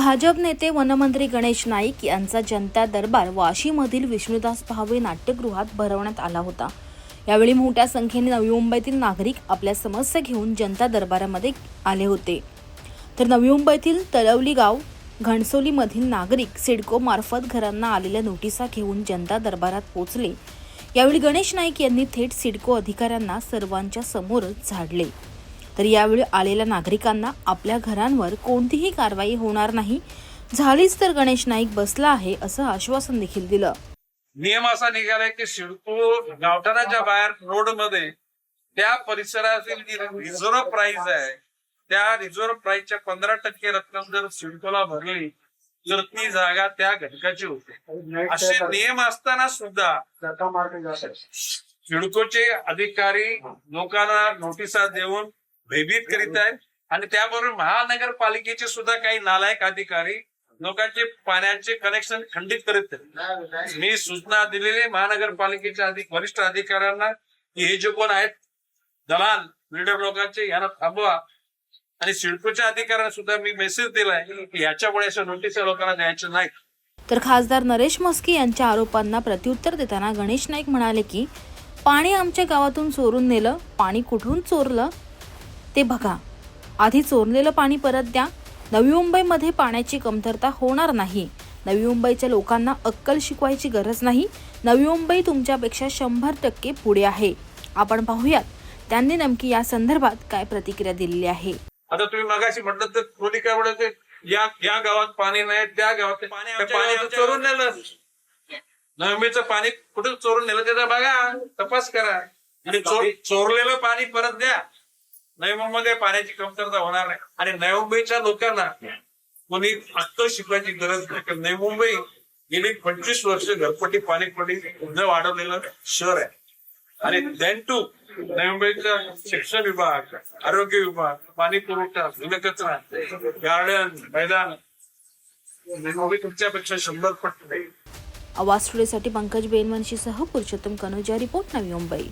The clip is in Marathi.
भाजप नेते वनमंत्री गणेश नाईक यांचा जनता दरबार वाशीमधील विष्णुदास भावे नाट्यगृहात भरवण्यात आला होता. यावेळी मोठ्या संख्येने नवी मुंबईतील नागरिक आपल्या समस्या घेऊन जनता दरबारामध्ये आले होते. तर नवी मुंबईतील तलवली गाव घणसोलीमधील नागरिक सिडको मार्फत घरांना आलेल्या नोटिसा घेऊन जनता दरबारात पोहोचले. यावेळी गणेश नाईक यांनी थेट सिडको अधिकाऱ्यांना सर्वांच्या समोरच झाडले. तर यावेळी आलेल्या नागरिकांना आपल्या घरांवर कोणतीही कारवाई होणार नाही. झालीच तर गणेश नाईक बसला आहे असं आश्वासन देखील दिलं. नियम असा निघालाय की सिडको गावठाणाच्या बाहेर रोडमध्ये त्या परिसरातील जी रिझर्व्ह प्राइस आहे त्या रिझर्व्ह प्राइसच्या पंधरा टक्के रक्कम जर सिडकोला भरली तर ती जागा त्या घटकाची होते. असे नियम असताना सुद्धा सिडकोचे अधिकारी लोकांना नोटिसा देऊन भयभीत करीत आहेत आणि त्याबरोबर महानगरपालिकेचे सुद्धा काही नालायक अधिकारी लोकांचे पाण्याचे कनेक्शन खंडित करीत आहेत. मी सूचना दिलेली महानगरपालिकेच्या अधिक वरिष्ठ अधिकाऱ्यांना की हे जे कोण आहेत दलाल बिल्डर लोकांचे यांना थांबवा. आणि सिडकोच्या अधिकाऱ्यांना सुद्धा मी मेसेज दिलाय की याच्यामुळे अशा नोटीस लोकांना द्यायच्या नाही तर खासदार नरेश मस्के यांच्या आरोपांना प्रत्युत्तर देताना गणेश नाईक म्हणाले की पाणी आमच्या गावातून चोरून नेलं पाणी कुठून चोरलं ते बघा. आधी चोरलेलं पाणी परत द्या. नवी मुंबईमध्ये पाण्याची कमतरता होणार नाही. नवी मुंबईच्या लोकांना अक्कल शिकवायची गरज नाही. नवी मुंबई तुमच्यापेक्षा शंभर टक्के पुढे आहे. आपण पाहूयात त्यांनी नेमकी या संदर्भात काय प्रतिक्रिया दिलेली आहे. आता तुम्ही मगाशी म्हटलं तर कोणी काय म्हणत या या गावात पाणी नाही त्या गावात पाणी चोरून नेलं. नवमीचं पाणी कुठं चोरून नेलं त्याचा बघा. तपास करा. आणि चोर- चोरलेलं पाणी परत द्या. नवी पाण्याची कमतरता होणार नाही. आणि नवी मुंबईच्या लोकांना कोणी अक्कल शिकवायची गरज नाही. कारण नवी मुंबई गेली पंचवीस वर्ष घरपट्टी पाणीपट्टी न वाढवलेलं शहर आहे. आणि देन टू नवी मुंबईचा शिक्षण विभाग आरोग्य विभाग पाणी पुरवठा घनकचरा गार्डन मैदान नवी मुंबई तुमच्यापेक्षा शंभर पट आवाज स्टुडिओसाठी पंकज बेनवंशीसह पुरुषोत्तम कनोजा रिपोर्ट नवी मुंबई.